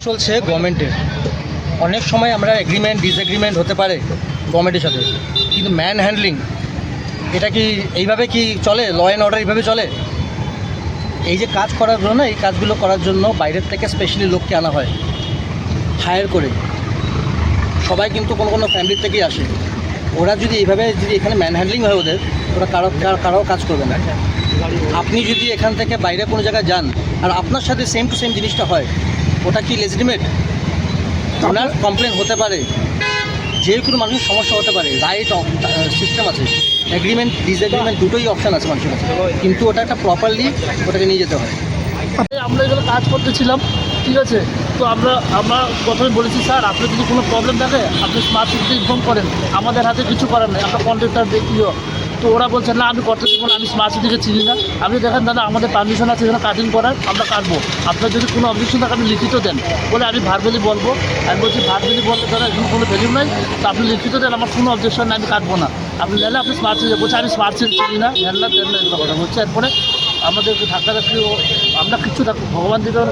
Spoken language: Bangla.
চলছে গভর্নমেন্টের অনেক সময় আমরা এগ্রিমেন্ট ডিসএগ্রিমেন্ট হতে পারে গভর্নমেন্টের সাথে। কিন্তু ম্যান হ্যান্ডলিং এটা কি এইভাবে কি চলে? ল অ্যান্ড অর্ডার এইভাবে চলে? এই যে কাজ করার জন্য এই কাজগুলো করার জন্য বাইরের থেকে স্পেশালি লোককে আনা হয়। হায়ার করে। সবাই কিন্তু কোনো কোনো ফ্যামিলির থেকেই আসে। ওরা যদি এইভাবে যদি এখানে ম্যান হ্যান্ডলিং হয় ওদের ওরা কারও কার- কাজ করবে না। আপনি যদি এখান থেকে বাইরে কোনো জায়গায় যান, আর আপনার সাথে সেম টু সেম জিনিসটা হয়, ওটা কি লেজিটিমেট ওনার কমপ্লেন হতে পারে। যে কোনো মানুষের সমস্যা হতে পারে। রাইট সিস্টেম আছে। এগ্রিমেন্ট ডিসএগ্রিমেন্ট দুটোই অপশান আছে মানুষের কাছে। কিন্তু ওটা একটা প্রপারলি ওটাকে নিয়ে যেতে হয়। আমরা এখানে কাজ করতেছিলাম, ঠিক আছে? তো আমরা আমরা প্রথমে বলেছি, স্যার, আপনার যদি কোনো প্রবলেম থাকে, আপনি স্মার্ট সিটিতে ইনফর্ম করেন। আমাদের হাতে কিছু করার নেই। আমরা কন্ট্রাক্টর দেখিও। তো ওরা বলছে, না, আমি করতে দেবো না, আমি স্মার্ট সিটিকে চিনি না। আপনি দেখেন দাদা, আমাদের পারমিশন আছে, এখানে কাটিং করার, আমরা কাটবো। আপনার যদি কোনো অবজেকশন থাকে, আপনি লিখিত দেন। বলে, আমি ভার্বেলি বলব। আমি বলছি ভার্বেলি বললে দাদা, এখন কোনো ভ্যালু নাই, তো আপনি লিখিত দেন, আমার কোনো অবজেকশন নাই, আমি কাটবো না। আপনি নিলে আপনি স্মার্ট সিটি বলছে, আমি স্মার্ট সিটি চিনি না দেন না দেন না এগুলো কথা বলছে। এরপরে আমাদেরকে ধাক্কা ধাক্কি আমরা কিচ্ছু থাকব ভগবান দিতে